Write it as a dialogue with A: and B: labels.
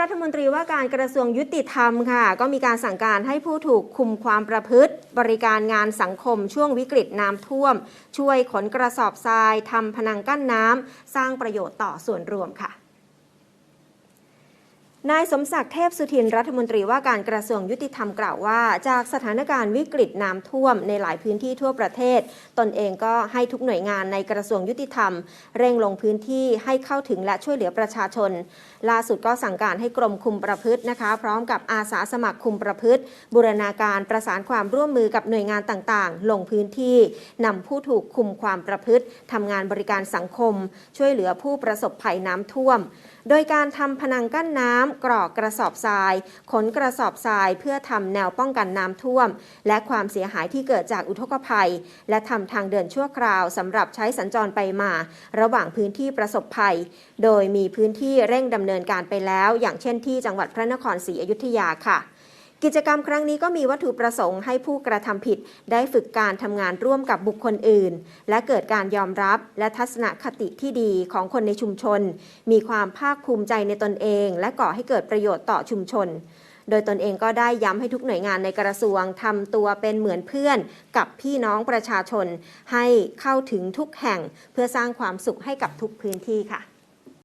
A: รัฐมนตรีว่าการกระทรวงยุติธรรมค่ะ ก็มีการสั่งการให้ผู้ถูกคุมความประพฤติ บริการงานสังคมช่วงวิกฤตน้ำท่วม ช่วยขนกระสอบทรายทำพนังกั้นน้ำสร้างประโยชน์ต่อส่วนรวมค่ะ นายสมศักดิ์เทพสุทินรัฐมนตรีว่าการกระทรวงยุติธรรมกล่าวว่า จากสถานการณ์วิกฤตน้ำท่วมในหลายพื้นที่ทั่วประเทศ ตนเองก็ให้ทุกหน่วยงานในกระทรวงยุติธรรม เร่งลงพื้นที่ให้เข้าถึงและช่วยเหลือประชาชน ล่าสุดก็สั่งการให้กรมคุมประพฤตินะคะ พร้อมกับอาสาสมัครคุมประพฤติ บูรณาการประสานความร่วมมือกับหน่วยงานต่างๆ ลงพื้นที่นำผู้ถูกคุมความประพฤติทำงานบริการสังคม ช่วยเหลือผู้ประสบภัยน้ำท่วม โดยการทำพนังกั้นน้ำกรอกกระสอบทราย ขนกระสอบทรายเพื่อทำแนวป้องกันน้ำท่วม และความเสียหายที่เกิดจากอุทกภัย และทำทางเดินชั่วคราวสำหรับใช้สัญจรไปมา ระหว่างพื้นที่ประสบภัย โดยมีพื้นที่เร่งดำเนินการไปแล้ว อย่างเช่นที่จังหวัดพระนครศรีอยุธยาค่ะ กิจกรรมครั้งนี้ก็มีวัตถุประสงค์ให้ผู้กระทำผิด ได้ฝึกการทำงานร่วมกับบุคคลอื่น และเกิดการยอมรับและทัศนคติที่ดีของคนในชุมชน มีความภาคภูมิใจในตนเอง และก่อให้เกิดประโยชน์ต่อชุมชนโดยตนเองก็ได้ย้ำให้ทุกหน่วยงานในกระทรวงทำตัวเป็นเหมือนเพื่อนกับพี่น้องประชาชน ให้เข้าถึงทุกแห่งเพื่อสร้างความสุขให้กับทุกพื้นที่ค่ะ